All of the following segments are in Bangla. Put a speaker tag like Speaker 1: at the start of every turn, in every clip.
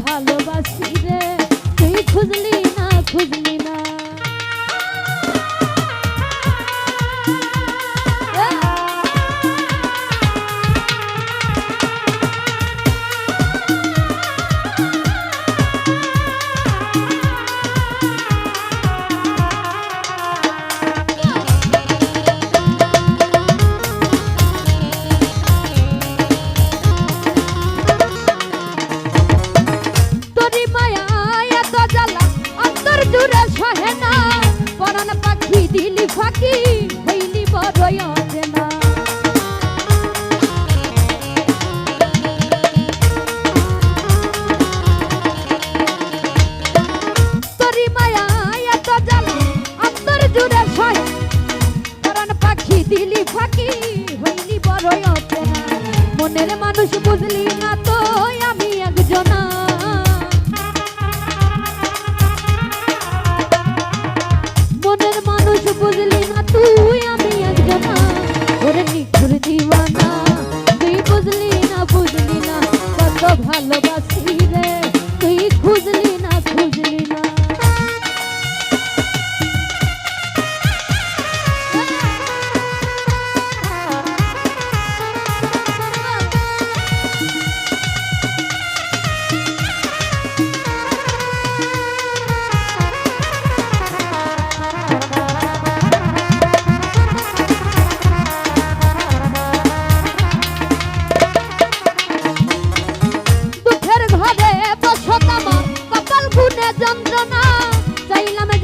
Speaker 1: ভালো তুই ফাঁকি হইলি বড়ই অজেনা তোরি মায়া এত জাল অন্তর জুড়ে সয়। কারণ পাখি মনের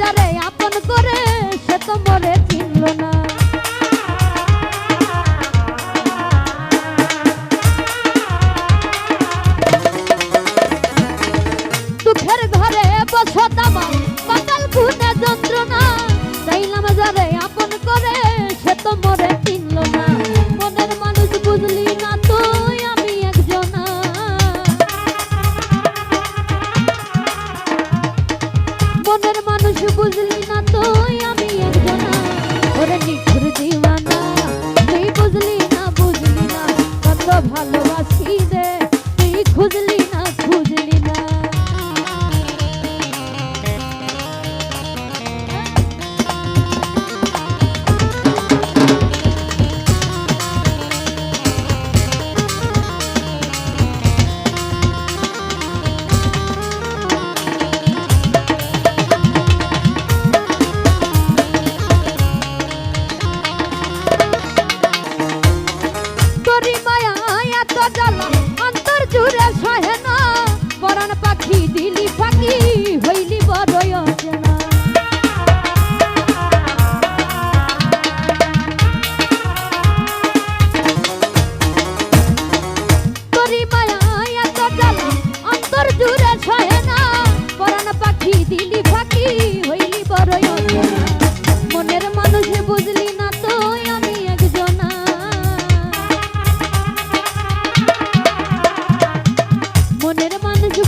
Speaker 1: যারে আপন করে সে তো মরে চিনল না। ঘরে বসত করি মায়া, এত জ্বালা, অন্তর জুড়ে সহে না। পরাণ পাখি দিলি ফাঁকি, হইলি বড় অচেনা।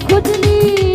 Speaker 1: খুঁজলি